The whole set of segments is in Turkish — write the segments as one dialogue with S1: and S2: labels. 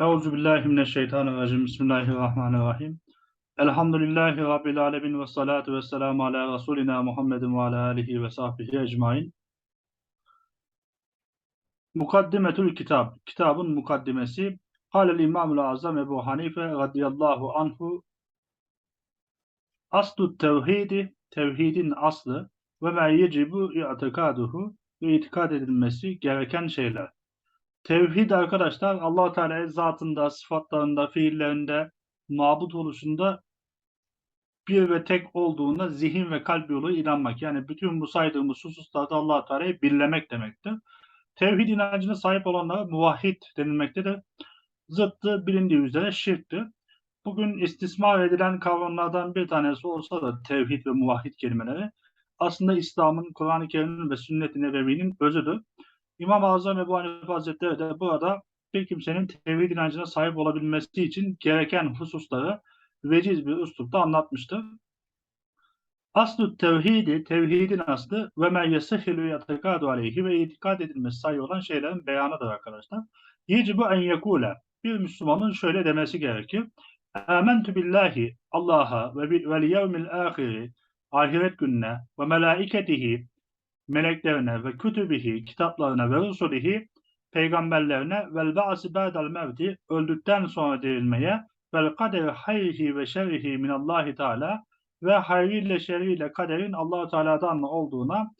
S1: Euzu billahi mineşşeytanirracim. Bismillahirrahmanirrahim. Elhamdülillahi rabbil alamin ve salatu vesselamu ala rasulina Muhammedin ve ala alihi ve sahbihi ecmaîn. Mukaddimetül Kitab. Kitabın mukaddimesi. Halel İmamul Azam Ebu Hanife radıyallahu anhu Aslu tevhidi, tevhidin aslı ve ma yecibu i'tikaduhu ve itikad edilmesi gereken şeyler. Tevhid arkadaşlar allah Teala'nın zatında, sıfatlarında, fiillerinde, mabut oluşunda bir ve tek olduğuna zihin ve kalp yolu inanmak. Yani bütün bu saydığımız hususlarda allah Teala'yı birlemek demektir. Tevhid inancına sahip olanlara muvahhid denilmektedir. Zıttı bilindiği üzere şirktir. Bugün istismar edilen kavramlardan bir tanesi olsa da tevhid ve muvahhid kelimeleri aslında İslam'ın, Kur'an-ı Kerim'in ve sünnet-i nebevinin özüdür. İmam-ı Azam Ebu Hanife Hazretleri de burada bir kimsenin tevhid inancına sahip olabilmesi için gereken hususları veciz bir üslupta anlatmıştır. Aslı tevhidi, tevhidin aslı ve men yesihilü yatakadu aleyhi ve itikad edilmesi sayı olan şeylerin beyanıdır arkadaşlar. Yecibu en yekule. Bir Müslümanın şöyle demesi gerekir. Âmentü billahi Allah'a ve vel yevmil ahiri ahiret gününe ve melaiketihi meleklerine ve kütübihi kitaplarına ve rusulihi peygamberlerine vel ba'si ba'del mevti öldükten sonra dirilmeye vel kaderi hayrihi ve şerrihi minallahi teala ve hayrıyla şerriyle kaderin Allahu Teala'dan olduğuna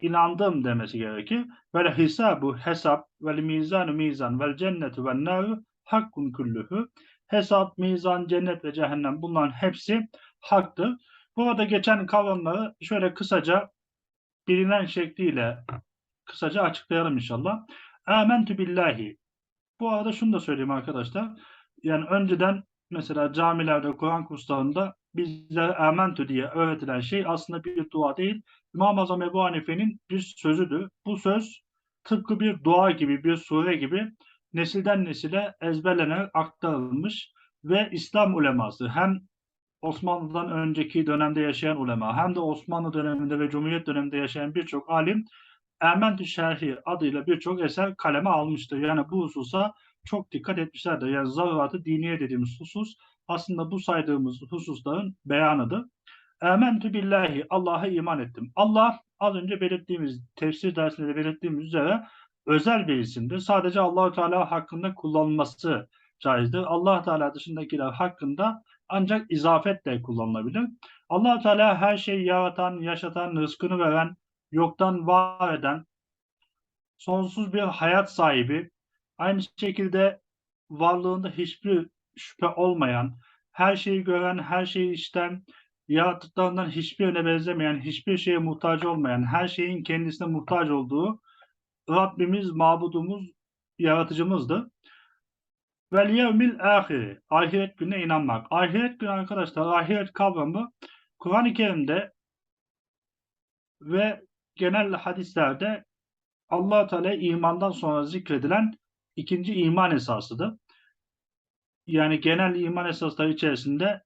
S1: inandım demesi gerekir. Vel hisabu hesap vel mizanu mizan vel cennetu vel naru hakkun küllühü. Hesap, mizan, cennet ve cehennem bunların hepsi haktır. Burada geçen kavramları şöyle kısaca bilinen şekliyle kısaca açıklayalım inşallah. Âmentü billahi. Bu arada şunu da söyleyeyim arkadaşlar. Yani önceden mesela camilerde, Kur'an kurslarında bizlere âmentü diye öğretilen şey aslında bir dua değil. İmam-ı Azam Ebu Hanife'nin bir sözüdür. Bu söz tıpkı bir dua gibi, bir sure gibi nesilden nesile ezberlenerek aktarılmış ve İslam uleması hem Osmanlı'dan önceki dönemde yaşayan ulema hem de Osmanlı döneminde ve Cumhuriyet döneminde yaşayan birçok alim Ermentü Şerhi adıyla birçok eser kaleme almıştır. Yani bu hususa çok dikkat etmişlerdir. Yani zaruratı diniye dediğimiz husus aslında bu saydığımız hususların beyanıdır. Ermentü billahi Allah'a iman ettim. Allah az önce belirttiğimiz tefsir dersinde de belirttiğimiz üzere özel bir isimdir. Sadece Allahu Teala hakkında kullanılması caizdir. Allah Teala dışındakiler hakkında ancak izafetle kullanılabilir. allah Teala her şeyi yaratan, yaşatan, rızkını veren, yoktan var eden, sonsuz bir hayat sahibi, aynı şekilde varlığında hiçbir şüphe olmayan, her şeyi gören, her şeyi işten, yaratıklarından hiçbirine benzemeyen, hiçbir şeye muhtaç olmayan, her şeyin kendisine muhtaç olduğu Rabbimiz, mabudumuz, yaratıcımızdır. Vel yevmil ahiri. Ahiret gününe inanmak. Ahiret günü arkadaşlar, ahiret kavramı Kur'an-ı Kerim'de ve genel hadislerde allah Teala imandan sonra zikredilen ikinci iman esasıdır. Yani genel iman esasları içerisinde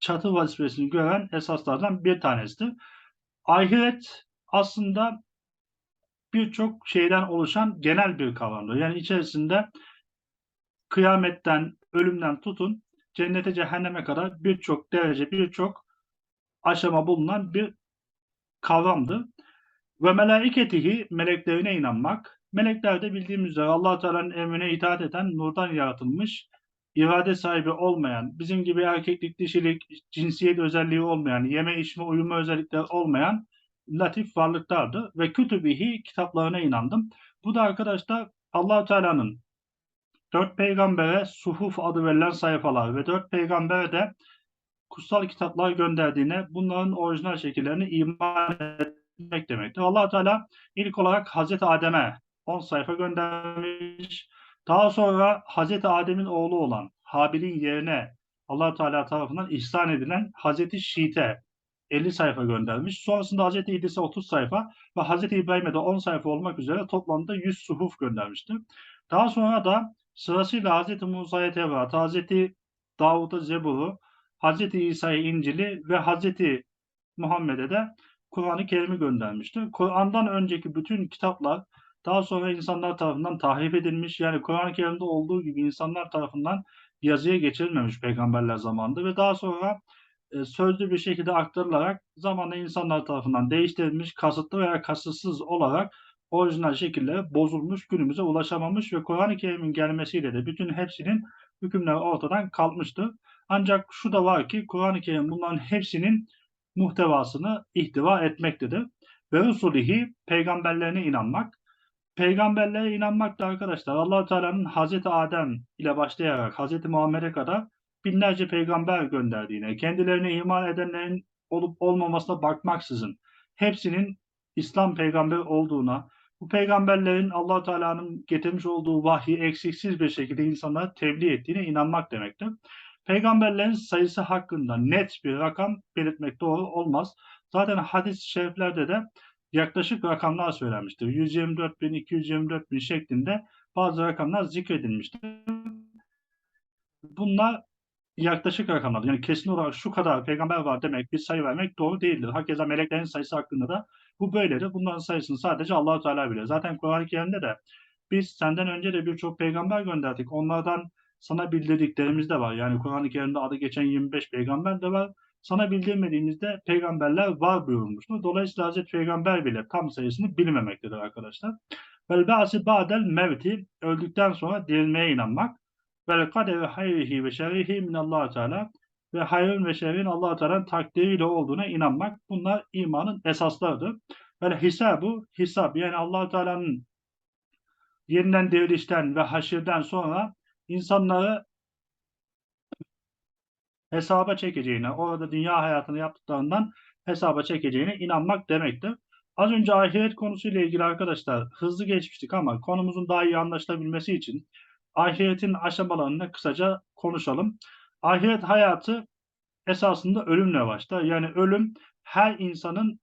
S1: çatı vazifesini gören esaslardan bir tanesidir. Ahiret aslında birçok şeyden oluşan genel bir kavramdır. Yani içerisinde kıyametten, ölümden tutun cennete cehenneme kadar birçok derece, birçok aşama bulunan bir kavramdır. Ve melaiketihi meleklerine inanmak. Melekler de bildiğimiz üzere allah Teala'nın emrine itaat eden nurdan yaratılmış, irade sahibi olmayan, bizim gibi erkeklik, dişilik, cinsiyet özelliği olmayan, yeme içme uyuma özellikleri olmayan latif varlıklardı ve kütübihi kitaplarına inandım. Bu da arkadaşlar allah Teala'nın dört peygambere suhuf adı verilen sayfalar ve dört peygambere de kutsal kitaplar gönderdiğine bunların orijinal şekillerini iman etmek demektir. allah Teala ilk olarak Hazreti Adem'e 10 sayfa göndermiş. Daha sonra Hazreti Adem'in oğlu olan Habil'in yerine allah Teala tarafından ihsan edilen Hazreti Şiit'e 50 sayfa göndermiş. Sonrasında Hazreti İdris'e 30 sayfa ve Hazreti İbrahim'e de 10 sayfa olmak üzere toplamda 100 suhuf göndermiştir. Daha sonra da Sırasıyla Hz. Musa'ya Tevrat, Hz. Davud'a Zebur'u, Hz. İsa'ya İncil'i ve Hz. Muhammed'e de Kur'an-ı Kerim'i göndermiştir. Kur'an'dan önceki bütün kitaplar daha sonra insanlar tarafından tahrif edilmiş. Yani Kur'an-ı Kerim'de olduğu gibi insanlar tarafından yazıya geçirilmemiş peygamberler zamanında ve daha sonra e, sözlü bir şekilde aktarılarak zamanla insanlar tarafından değiştirilmiş, kasıtlı veya kasıtsız olarak orijinal şekilde bozulmuş, günümüze ulaşamamış ve Kur'an-ı Kerim'in gelmesiyle de bütün hepsinin hükümleri ortadan kalkmıştır. Ancak şu da var ki Kur'an-ı Kerim bunların hepsinin muhtevasını ihtiva etmektedir. Ve Resulihi peygamberlerine inanmak. Peygamberlere inanmak da arkadaşlar allah Teala'nın Hazreti Adem ile başlayarak Hazreti Muhammed'e kadar binlerce peygamber gönderdiğine, kendilerine iman edenlerin olup olmamasına bakmaksızın hepsinin İslam peygamberi olduğuna, bu peygamberlerin allah Teala'nın getirmiş olduğu vahyi eksiksiz bir şekilde insanlara tebliğ ettiğine inanmak demektir. Peygamberlerin sayısı hakkında net bir rakam belirtmek doğru olmaz. Zaten hadis-i şeriflerde de yaklaşık rakamlar söylenmiştir. 124 bin, 224 bin şeklinde bazı rakamlar zikredilmiştir. Bunlar yaklaşık rakamlar. Yani kesin olarak şu kadar peygamber var demek, bir sayı vermek doğru değildir. Hakeza meleklerin sayısı hakkında da bu böyledir. Bunların sayısını sadece allah Teala bilir. Zaten Kur'an-ı Kerim'de de biz senden önce de birçok peygamber gönderdik. Onlardan sana bildirdiklerimiz de var. Yani Kur'an-ı Kerim'de adı geçen 25 peygamber de var. Sana bildirmediğimizde peygamberler var buyurmuştur. Dolayısıyla Hazreti Peygamber bile tam sayısını bilmemektedir arkadaşlar. Vel ba'si ba'del mevti öldükten sonra dirilmeye inanmak. Vel kaderi hayrihi ve şerrihi minallah Teala ve hayrın ve şerrin allah Teala'nın takdiriyle olduğuna inanmak. Bunlar imanın esaslarıdır. Vel hisabu hisab yani allah Teala'nın yeniden dirilişten ve haşirden sonra insanları hesaba çekeceğine, orada dünya hayatını yaptıklarından hesaba çekeceğine inanmak demektir. Az önce ahiret konusuyla ilgili arkadaşlar hızlı geçmiştik ama konumuzun daha iyi anlaşılabilmesi için ahiretin aşamalarını kısaca konuşalım. Ahiret hayatı esasında ölümle başlar. Yani ölüm her insanın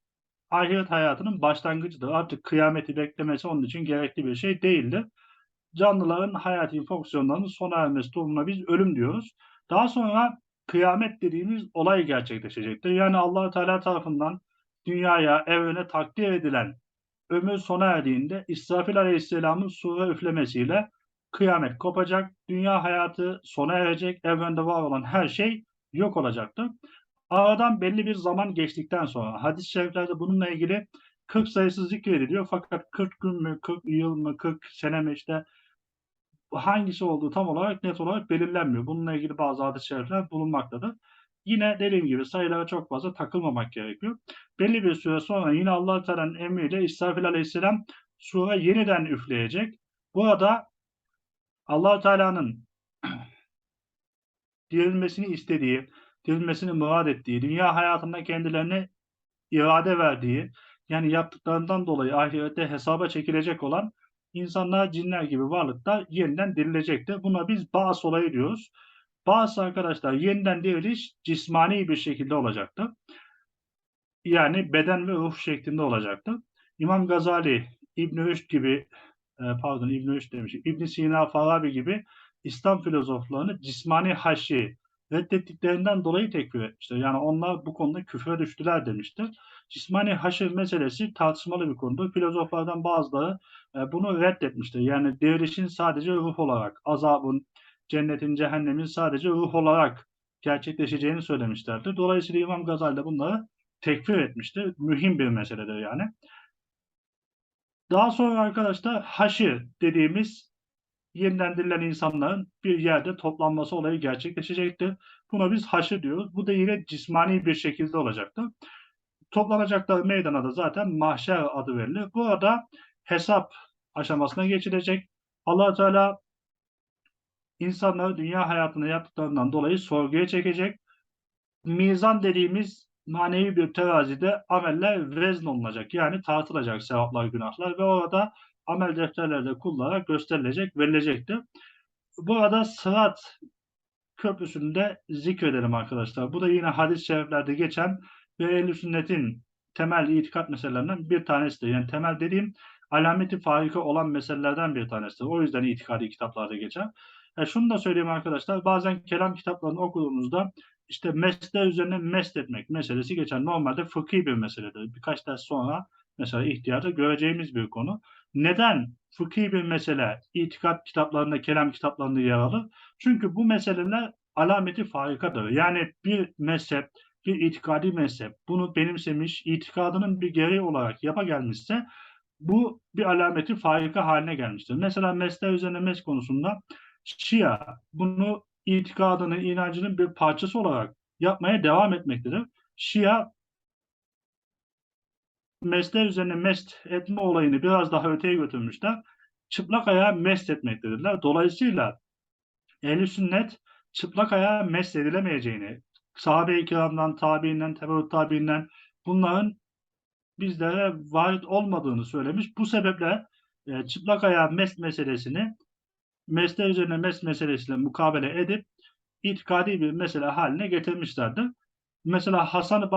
S1: ahiret hayatının başlangıcıdır. Artık kıyameti beklemesi onun için gerekli bir şey değildir. Canlıların hayati fonksiyonlarının sona ermesi durumuna biz ölüm diyoruz. Daha sonra kıyamet dediğimiz olay gerçekleşecektir. Yani allah Teala tarafından dünyaya, evrene takdir edilen ömür sona erdiğinde İsrafil Aleyhisselam'ın sure üflemesiyle kıyamet kopacak, dünya hayatı sona erecek, evrende var olan her şey yok olacaktır. Aradan belli bir zaman geçtikten sonra hadis-i şeriflerde bununla ilgili 40 sayısı zikrediliyor fakat 40 gün mü, 40 yıl mı, 40 sene mi işte hangisi olduğu tam olarak net olarak belirlenmiyor. Bununla ilgili bazı hadis-i şerifler bulunmaktadır. Yine dediğim gibi sayılara çok fazla takılmamak gerekiyor. Belli bir süre sonra yine allah Teala'nın emriyle İsrafil Aleyhisselam sura yeniden üfleyecek. Burada allah Teala'nın dirilmesini istediği, dirilmesini murad ettiği, dünya hayatında kendilerine irade verdiği, yani yaptıklarından dolayı ahirette hesaba çekilecek olan insanlar, cinler gibi varlıklar yeniden dirilecektir. Buna biz bağış olayı diyoruz. Bağış arkadaşlar yeniden diriliş cismani bir şekilde olacaktır. Yani beden ve ruh şeklinde olacaktır. İmam Gazali, İbn Rüşd gibi pardon İbn Rüşd demişim. İbn Sina, Farabi gibi İslam filozoflarını cismani haşi reddettiklerinden dolayı tekfir etmiştir. Yani onlar bu konuda küfre düştüler demiştir. Cismani haşir meselesi tartışmalı bir konudur. Filozoflardan bazıları e, bunu reddetmiştir. Yani dirilişin sadece ruh olarak, azabın, cennetin, cehennemin sadece ruh olarak gerçekleşeceğini söylemişlerdir. Dolayısıyla İmam Gazali de bunları tekfir etmiştir. Mühim bir meseledir yani. Daha sonra arkadaşlar haşir dediğimiz yeniden insanların bir yerde toplanması olayı gerçekleşecektir. Buna biz haşır diyoruz. Bu da yine cismani bir şekilde olacaktır. Toplanacakları meydana da zaten mahşer adı verilir. Burada hesap aşamasına geçilecek. allah Teala insanları dünya hayatında yaptıklarından dolayı sorguya çekecek. Mizan dediğimiz manevi bir terazide ameller vezn olunacak. Yani tartılacak sevaplar, günahlar ve orada amel defterlerde kullanarak gösterilecek, verilecektir. Burada sırat köprüsünde zikredelim arkadaşlar. Bu da yine hadis-i şeriflerde geçen ve ehl sünnetin temel itikat meselelerinden bir tanesidir. Yani temel dediğim alameti farika olan meselelerden bir tanesidir. O yüzden itikadi kitaplarda geçer. E şunu da söyleyeyim arkadaşlar. Bazen kelam kitaplarını okuduğunuzda işte mesle üzerine mest etmek meselesi geçer. Normalde fıkhi bir meseledir. Birkaç ders sonra mesela ihtiyarda göreceğimiz bir konu. Neden fıkhi bir mesele itikat kitaplarında, kelam kitaplarında yer alır? Çünkü bu meseleler alameti farikadır. Yani bir mezhep, bir itikadi mezhep bunu benimsemiş, itikadının bir gereği olarak yapa gelmişse bu bir alameti farika haline gelmiştir. Mesela mesle üzerine mes konusunda Şia bunu itikadının, inancının bir parçası olarak yapmaya devam etmektedir. Şia mesle üzerine mest etme olayını biraz daha öteye götürmüşler. Çıplak ayağa mest etmektedirler. Dolayısıyla ehl sünnet çıplak ayağa mest edilemeyeceğini, sahabe-i kiramdan, tabiinden, tebeut tabiinden bunların bizlere varit olmadığını söylemiş. Bu sebeple e, çıplak ayağı mest meselesini mesler üzerine mest meselesiyle mukabele edip itikadi bir mesele haline getirmişlerdir. Mesela Hasan-ı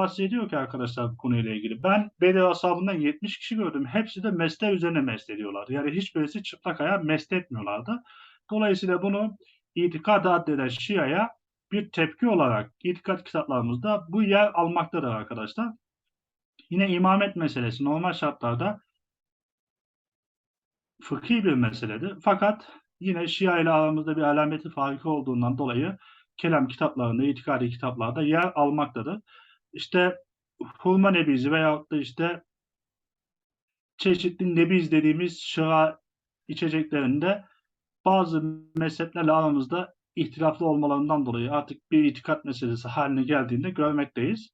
S1: ki arkadaşlar bu konuyla ilgili. Ben Bedir ashabından 70 kişi gördüm. Hepsi de mesler üzerine mest ediyorlar. Yani hiçbirisi çıplak ayağı mest etmiyorlardı. Dolayısıyla bunu itikad addeden Şia'ya bir tepki olarak itikat kitaplarımızda bu yer almaktadır arkadaşlar. Yine imamet meselesi normal şartlarda fıkhi bir meseledir. Fakat yine Şia ile aramızda bir alameti farkı olduğundan dolayı kelam kitaplarında, itikadi kitaplarda yer almaktadır. İşte hurma nebizi veyahut da işte çeşitli nebiz dediğimiz şıra içeceklerinde bazı mezheplerle aramızda ihtilaflı olmalarından dolayı artık bir itikat meselesi haline geldiğinde görmekteyiz.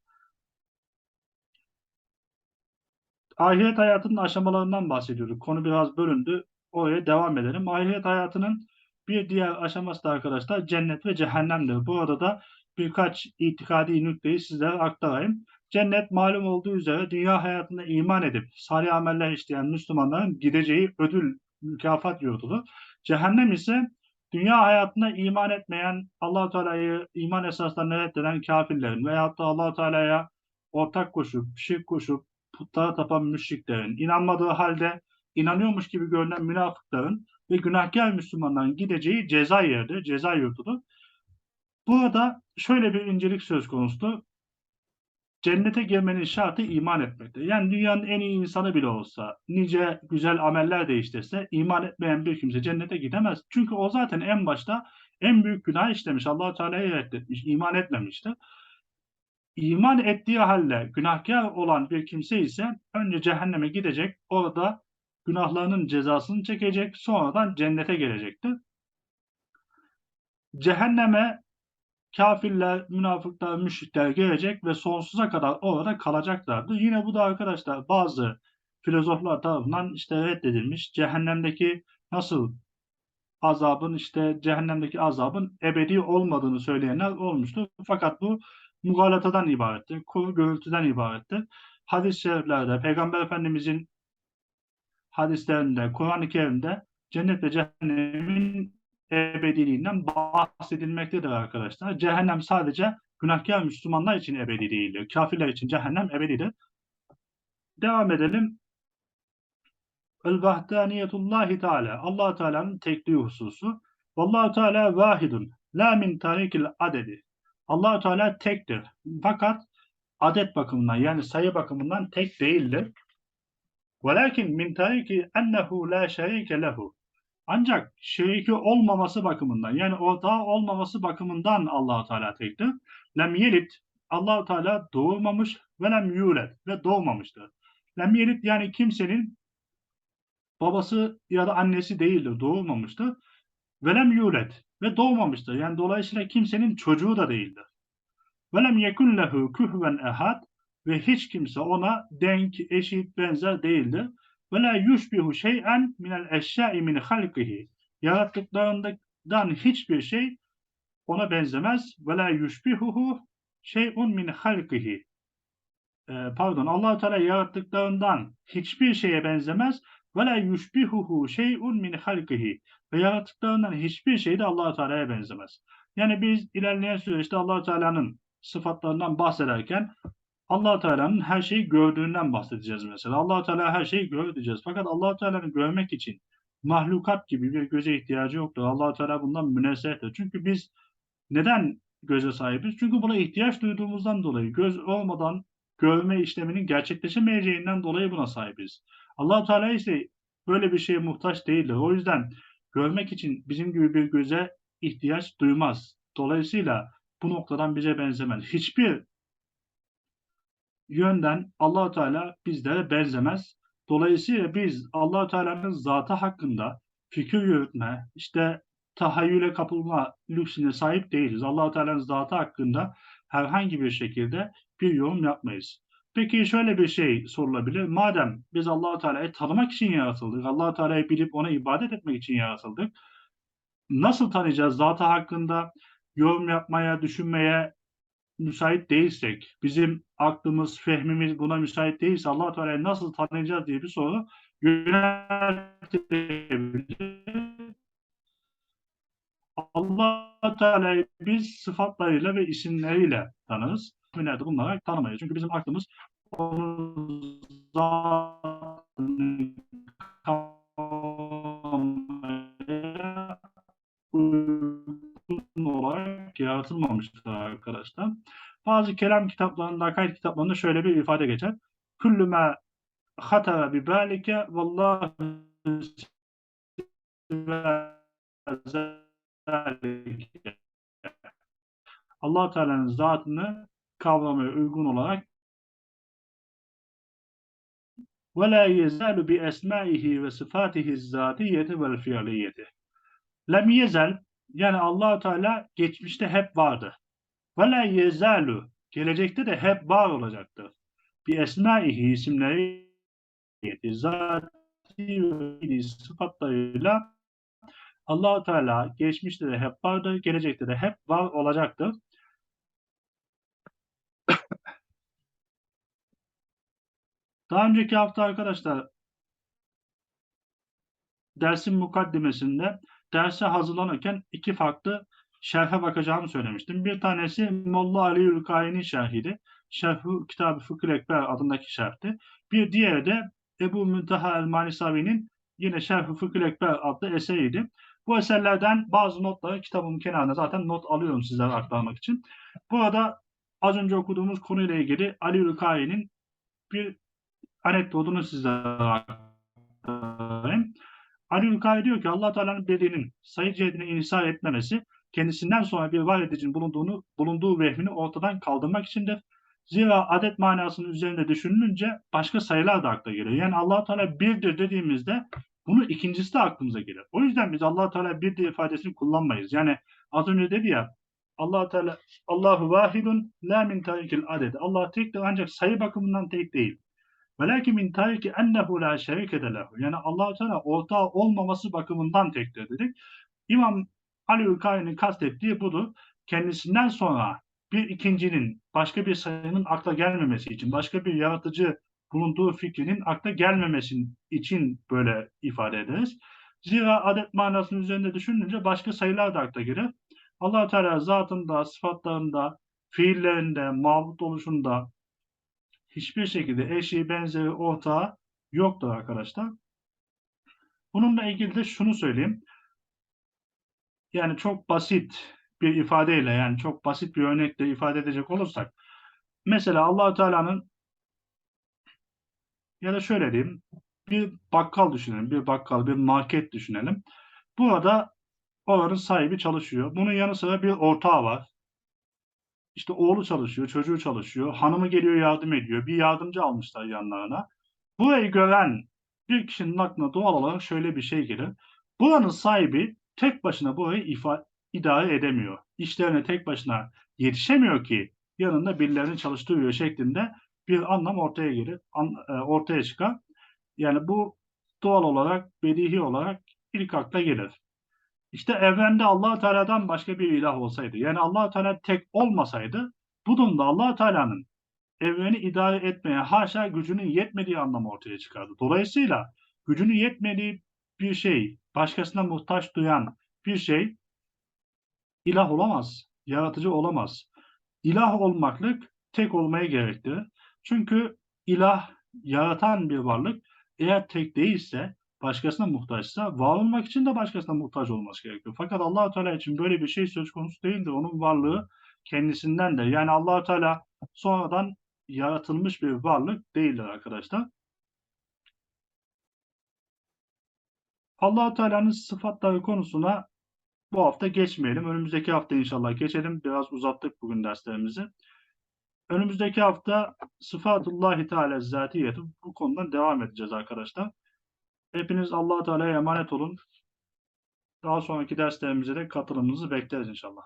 S1: Ahiret hayatının aşamalarından bahsediyorduk. Konu biraz bölündü. Oraya devam edelim. Ahiret hayatının bir diğer aşaması da arkadaşlar cennet ve cehennemdir. Burada da birkaç itikadi nükteyi sizlere aktarayım. Cennet malum olduğu üzere dünya hayatında iman edip salih ameller işleyen Müslümanların gideceği ödül, mükafat yurdudur. Cehennem ise dünya hayatında iman etmeyen, allah Teala'yı iman esaslarını reddeden kafirlerin veyahut da allah Teala'ya ortak koşup, şirk koşup, putlara tapan müşriklerin, inanmadığı halde inanıyormuş gibi görünen münafıkların ve günahkar Müslümanların gideceği ceza yeridir, ceza yurdudur. Burada şöyle bir incelik söz konusu. Cennete girmenin şartı iman etmektir. Yani dünyanın en iyi insanı bile olsa, nice güzel ameller de işlese, iman etmeyen bir kimse cennete gidemez. Çünkü o zaten en başta en büyük günah işlemiş. allah Teala'yı reddetmiş, iman etmemiştir. İman ettiği halde günahkar olan bir kimse ise önce cehenneme gidecek, orada günahlarının cezasını çekecek, sonradan cennete gelecektir. Cehenneme kafirler, münafıklar, müşrikler gelecek ve sonsuza kadar orada kalacaklardır. Yine bu da arkadaşlar bazı filozoflar tarafından işte reddedilmiş. Cehennemdeki nasıl azabın işte cehennemdeki azabın ebedi olmadığını söyleyenler olmuştur. Fakat bu mugalatadan ibarettir. Kuru gürültüden ibarettir. Hadis-i şeriflerde Peygamber Efendimizin hadislerinde, Kur'an-ı Kerim'de cennet ve cehennemin ebediliğinden bahsedilmektedir arkadaşlar. Cehennem sadece günahkar Müslümanlar için ebedi değildir. Kafirler için cehennem ebedidir. Devam edelim. El-Vahdaniyetullahi Teala. allah Teala'nın tekliği hususu. Vallahu Teala vahidun. La min tarikil adedi. allah Teala tektir. Fakat adet bakımından yani sayı bakımından tek değildir. Velakin min tariki ennehu la şerike lehu. Ancak şeriki olmaması bakımından yani ortağı olmaması bakımından allah Teala tektir. Lem yelit allah Teala doğurmamış ve lem yulet ve doğmamıştır. Lem yelit yani kimsenin babası ya da annesi değildir, doğurmamıştır. Ve lem yulet ve doğmamıştır. Yani dolayısıyla kimsenin çocuğu da değildir. Ve lem yekun lehu kühven ehad ve hiç kimse ona denk, eşit, benzer değildir. Ve la yushbihu şey'en minel eşya'i min halkihi. Yarattıklarından hiçbir şey ona benzemez. Ve la yushbihuhu şey'un min halkihi. Ee, pardon allah Teala yarattıklarından hiçbir şeye benzemez. Ve la yushbihuhu şey'un min halkihi. Ve yarattıklarından hiçbir şey de allah Teala'ya benzemez. Yani biz ilerleyen süreçte allah Teala'nın sıfatlarından bahsederken allah Teala'nın her şeyi gördüğünden bahsedeceğiz mesela. allah Teala her şeyi gör diyeceğiz. Fakat allah Teala'nı görmek için mahlukat gibi bir göze ihtiyacı yoktur. allah Teala bundan münezzehtir. Çünkü biz neden göze sahibiz? Çünkü buna ihtiyaç duyduğumuzdan dolayı göz olmadan görme işleminin gerçekleşemeyeceğinden dolayı buna sahibiz. allah Teala ise böyle bir şeye muhtaç değildir. O yüzden görmek için bizim gibi bir göze ihtiyaç duymaz. Dolayısıyla bu noktadan bize benzemez. Hiçbir yönden allah Teala bizlere benzemez. Dolayısıyla biz allah Teala'nın zatı hakkında fikir yürütme, işte tahayyüle kapılma lüksüne sahip değiliz. allah Teala'nın zatı hakkında herhangi bir şekilde bir yorum yapmayız. Peki şöyle bir şey sorulabilir. Madem biz allah Teala'yı tanımak için yaratıldık, allah Teala'yı bilip ona ibadet etmek için yaratıldık. Nasıl tanıyacağız? Zatı hakkında yorum yapmaya, düşünmeye müsait değilsek, bizim aklımız, fehmimiz buna müsait değilse allah Teala'yı nasıl tanıyacağız diye bir soru yöneltilebilir. allah Teala'yı biz sıfatlarıyla ve isimleriyle tanırız. Nerede bunları tanımayız. Çünkü bizim aklımız onun yaratılmamıştır arkadaşlar. Bazı kelam kitaplarında, akaid kitaplarında şöyle bir ifade geçer. Küllü me hatara bi balike vallahu allah Teala'nın zatını kavramaya uygun olarak ve la yezalu bi esmaihi ve sıfatihi zatiyeti vel fiiliyeti. Lem yezel yani allah Teala geçmişte hep vardı. Ve la yezalu gelecekte de hep var olacaktır. Bi esmaihi isimleri zati sıfatlarıyla allah Teala geçmişte de hep vardı, gelecekte de hep var olacaktır. Daha önceki hafta arkadaşlar dersin mukaddimesinde derse hazırlanırken iki farklı şerhe bakacağımı söylemiştim. Bir tanesi Molla Ali Ülkay'ın şerhiydi. Şerhu Kitabı Fıkıh Ekber adındaki şerhti. Bir diğeri de Ebu Münteha El-Manisavi'nin yine Şerh-i Fıkıh Ekber adlı eseriydi. Bu eserlerden bazı notları kitabımın kenarına zaten not alıyorum sizlere aktarmak için. Burada az önce okuduğumuz konuyla ilgili Ali Ülkay'ın bir anekdotunu sizlere aktarayım. Ali Ülkay diyor ki allah Teala'nın birliğinin sayı cihetine inhisar etmemesi kendisinden sonra bir var edicinin bulunduğunu, bulunduğu vehmini ortadan kaldırmak içindir. Zira adet manasının üzerinde düşünülünce başka sayılar da akla geliyor. Yani allah Teala birdir dediğimizde bunu ikincisi de aklımıza gelir. O yüzden biz allah Teala birdir ifadesini kullanmayız. Yani az önce dedi ya allah Teala Allahu vahidun la min tarikil adet. Allah tektir ancak sayı bakımından tek değil. Velakin min tariki ennehu la şerike de lehu. Yani allah Teala ortağı olmaması bakımından tektir dedik. İmam Ali Ülkay'ın kastettiği budur. Kendisinden sonra bir ikincinin başka bir sayının akla gelmemesi için, başka bir yaratıcı bulunduğu fikrinin akla gelmemesi için böyle ifade ederiz. Zira adet manasının üzerinde düşününce başka sayılar da akla gelir. allah Teala zatında, sıfatlarında, fiillerinde, mabut oluşunda hiçbir şekilde eşi, benzeri, ortağı yoktur arkadaşlar. Bununla ilgili de şunu söyleyeyim. Yani çok basit bir ifadeyle yani çok basit bir örnekle ifade edecek olursak mesela allah Teala'nın ya da şöyle diyeyim bir bakkal düşünelim bir bakkal bir market düşünelim. Burada oranın sahibi çalışıyor. Bunun yanı sıra bir ortağı var. İşte oğlu çalışıyor, çocuğu çalışıyor, hanımı geliyor yardım ediyor. Bir yardımcı almışlar yanlarına. Burayı gören bir kişinin aklına doğal olarak şöyle bir şey gelir. Buranın sahibi tek başına burayı ifa idare edemiyor. İşlerine tek başına yetişemiyor ki yanında birilerini çalıştırıyor şeklinde bir anlam ortaya gelir, an, e, ortaya çıkar. Yani bu doğal olarak, bedihi olarak ilk akla gelir. İşte evrende allah Teala'dan başka bir ilah olsaydı, yani allah Teala tek olmasaydı, bu durumda allah Teala'nın evreni idare etmeye haşa gücünün yetmediği anlamı ortaya çıkardı. Dolayısıyla gücünün yetmediği bir şey, başkasına muhtaç duyan bir şey ilah olamaz, yaratıcı olamaz. İlah olmaklık tek olmayı gerektirir. Çünkü ilah yaratan bir varlık eğer tek değilse, başkasına muhtaçsa var olmak için de başkasına muhtaç olması gerekiyor. Fakat allah Teala için böyle bir şey söz konusu değildir. Onun varlığı kendisindendir. Yani allah Teala sonradan yaratılmış bir varlık değildir arkadaşlar. allah Teala'nın sıfatları konusuna bu hafta geçmeyelim. Önümüzdeki hafta inşallah geçelim. Biraz uzattık bugün derslerimizi. Önümüzdeki hafta sıfatullahi Teala zatiyeti bu konudan devam edeceğiz arkadaşlar. Hepiniz allah Teala'ya emanet olun. Daha sonraki derslerimize de katılımınızı bekleriz inşallah.